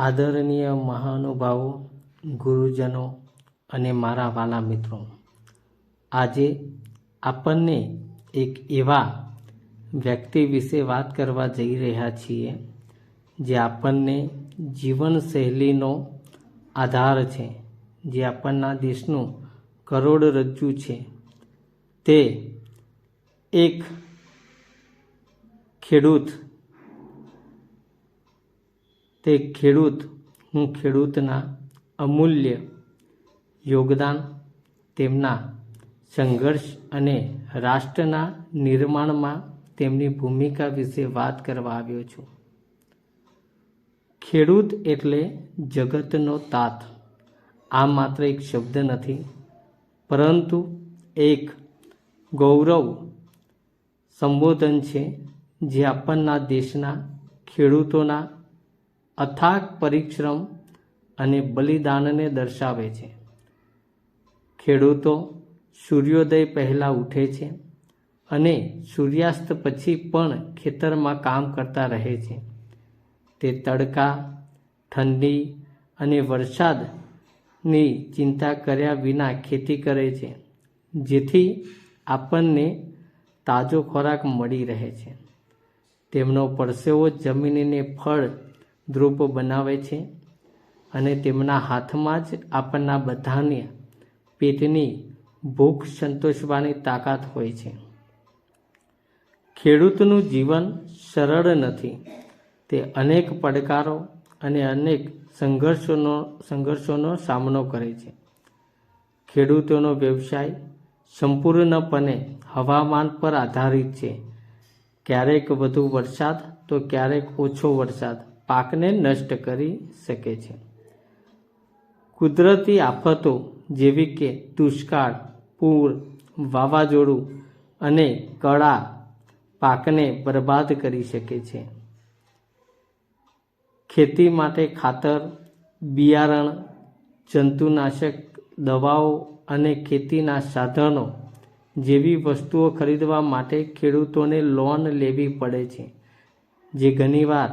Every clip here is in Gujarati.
આદરણીય મહાનુભાવો, ગુરુજનો અને મારા વાલા મિત્રો, આજે આપણને એક એવા વ્યક્તિ વિશે વાત કરવા જઈ રહ્યા છીએ, જે આપણને જીવનશૈલીનો આધાર છે, જે આપણના દેશનું કરોડરજ્જુ છે. તે એક ખેડૂત તે ખેડૂત, હું ખેડૂતના અમૂલ્ય યોગદાન, તેમના સંઘર્ષ અને રાષ્ટ્રના નિર્માણમાં તેમની ભૂમિકા વિશે વાત કરવા આવ્યો છું. ખેડૂત એટલે જગતનો તાત. આ માત્ર એક શબ્દ નથી, પરંતુ એક ગૌરવ સંબોધન છે જે આપણના દેશના ખેડૂતોના અથાગ પરિશ્રમ અને બલિદાનને દર્શાવે છે. ખેડૂતો સૂર્યોદય પહેલાં ઉઠે છે અને સૂર્યાસ્ત પછી પણ ખેતરમાં કામ કરતા રહે છે. તે તડકા, ઠંડી અને વરસાદની ચિંતા કર્યા વિના ખેતી કરે છે, જેથી આપણને તાજો ખોરાક મળી રહે છે. તેમનો પરસેવો જમીનને ફળ દ્રુપ બનાવે છે અને તેમના હાથમાં જ આપણના બધાને પેટની ભૂખ સંતોષવાની તાકાત હોય છે. ખેડૂતનું જીવન સરળ નથી. તે અનેક પડકારો અને અનેક સંઘર્ષોનો સંઘર્ષોનો સામનો કરે છે. ખેડૂતોનો વ્યવસાય સંપૂર્ણપણે હવામાન પર આધારિત છે. ક્યારેક વધુ વરસાદ તો ક્યારેક ઓછો વરસાદ. પાકને નષ્ટ કરી શકે છે. કુદરતી આફતો જેવી કે દુષ્કાળ, પૂર, વાવાઝોડું અને કળા પાકને બરબાદ કરી શકે છે. ખેતી માટે ખાતર, બિયારણ, જંતુનાશક દવાઓ અને ખેતીના સાધનો જેવી વસ્તુઓ ખરીદવા માટે ખેડૂતોને લોન લેવી પડે છે, જે ઘણીવાર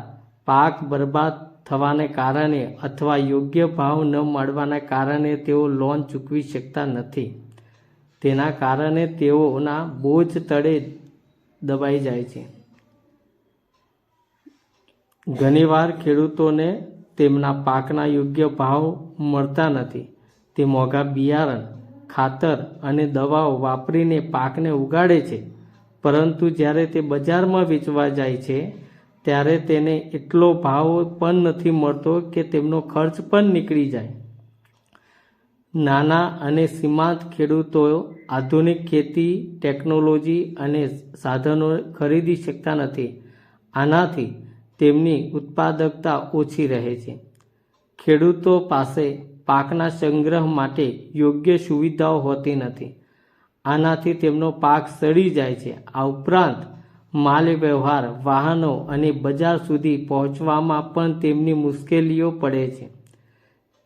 પાક બરબાદ થવાને કારણે અથવા યોગ્ય ભાવ ન મળવાના કારણે તેઓ લોન ચૂકવી શકતા નથી. તેના કારણે તેઓના બોજ તળે દબાઈ જાય છે. ઘણીવાર ખેડૂતોને તેમના પાકના યોગ્ય ભાવ મળતા નથી. તે મોંઘા બિયારણ, ખાતર અને દવાઓ વાપરીને પાકને ઉગાડે છે. પરંતુ જ્યારે તે બજારમાં વેચવા જાય છે ત્યારે તેને એટલો ભાવ પણ નથી મળતો કે તેમનો ખર્ચ પણ નીકળી જાય. નાના અને સીમાંત ખેડૂતો આધુનિક ખેતી, ટેકનોલોજી અને સાધનો ખરીદી શકતા નથી. આનાથી તેમની ઉત્પાદકતા ઓછી રહે છે. ખેડૂતો પાસે પાકના સંગ્રહ માટે યોગ્ય સુવિધાઓ હોતી નથી. આનાથી તેમનો પાક સડી જાય છે. આ ઉપરાંત માલ વ્યવહાર વાહનો અને બજાર સુધી પહોંચવામાં પણ તેમની મુશ્કેલીઓ પડે છે.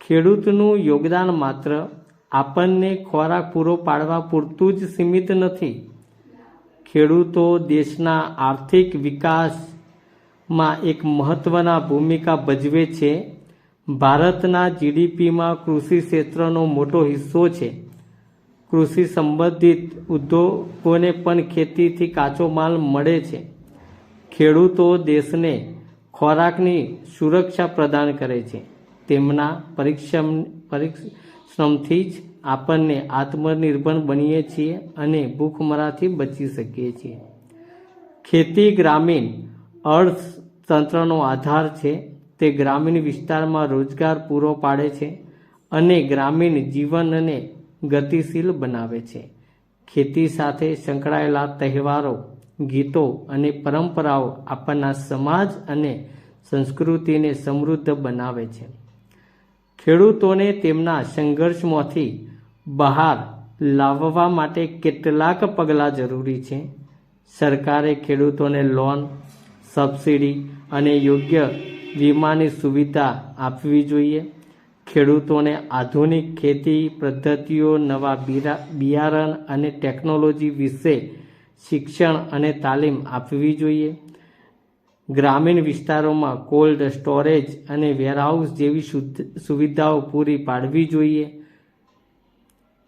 ખેડૂતનું યોગદાન માત્ર આપણને ખોરાક પૂરો પાડવા પૂરતું જ સીમિત નથી. ખેડૂતો દેશના આર્થિક વિકાસમાં એક મહત્ત્વના ભૂમિકા ભજવે છે. ભારતના જીડીપીમાં કૃષિ ક્ષેત્રનો મોટો હિસ્સો છે. કૃષિ સંબંધિત ઉદ્યોગોને પણ ખેતીથી કાચો માલ મળે છે. ખેડૂતો દેશને ખોરાકની સુરક્ષા પ્રદાન કરે છે. તેમના પરિશ્રમ પરિશ્રમથી જ આપણને આત્મનિર્ભર બનીએ છીએ અને ભૂખમરાથી બચી શકીએ છીએ. ખેતી ગ્રામીણ અર્થતંત્રનો આધાર છે. તે ગ્રામીણ વિસ્તારમાં રોજગાર પૂરો પાડે છે અને ગ્રામીણ જીવનને ગતિશીલ બનાવે છે. ખેતી સાથે સંકળાયેલા તહેવારો, ગીતો અને પરંપરાઓ આપણના સમાજ અને સંસ્કૃતિને સમૃદ્ધ બનાવે છે. ખેડૂતોને તેમના સંઘર્ષમાંથી બહાર લાવવા માટે કેટલાક પગલાં જરૂરી છે. સરકારે ખેડૂતોને લોન, સબસિડી અને યોગ્ય વીમાની સુવિધા આપવી જોઈએ. ખેડૂતોને આધુનિક ખેતી પદ્ધતિઓ, નવા બિયારણ અને ટેકનોલોજી વિશે શિક્ષણ અને તાલીમ આપવી જોઈએ. ગ્રામીણ વિસ્તારોમાં કોલ્ડ સ્ટોરેજ અને વેરહાઉસ જેવી સુવિધાઓ પૂરી પાડવી જોઈએ,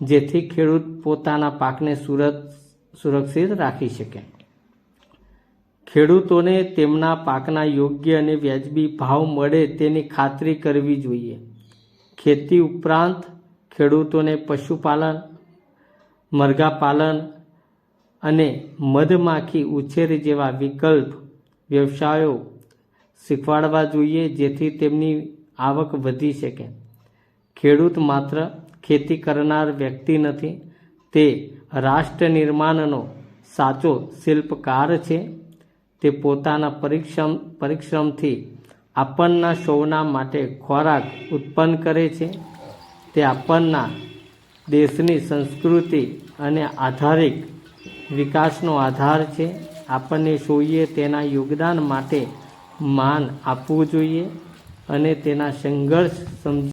જેથી ખેડૂત પોતાના પાકને સુરત, સુરક્ષિત રાખી શકે. ખેડૂતોને તેમના પાકના યોગ્ય અને વ્યાજબી ભાવ મળે તેની ખાતરી કરવી જોઈએ. ખેતી ઉપરાંત ખેડૂતોને પશુપાલન, મરઘાપાલન અને મધમાખી ઉછેર જેવા વિકલ્પ વ્યવસાયો શીખવાડવા જોઈએ જેથી તેમની આવક વધી શકે. ખેડૂત માત્ર ખેતી કરનાર વ્યક્તિ નથી, તે રાષ્ટ્ર નિર્માણનો સાચો શિલ્પકાર છે. તે પોતાના પરિશ્રમ પરિશ્રમથી આપણના સૌના માટે ખોરાક ઉત્પન્ન કરે છે. તે આપણના દેશની સંસ્કૃતિ અને આધારિક વિકાસનો આધાર છે. આપણને સૌએ તેના યોગદાન માટે માન આપવું જોઈએ અને તેના સંઘર્ષ સમજી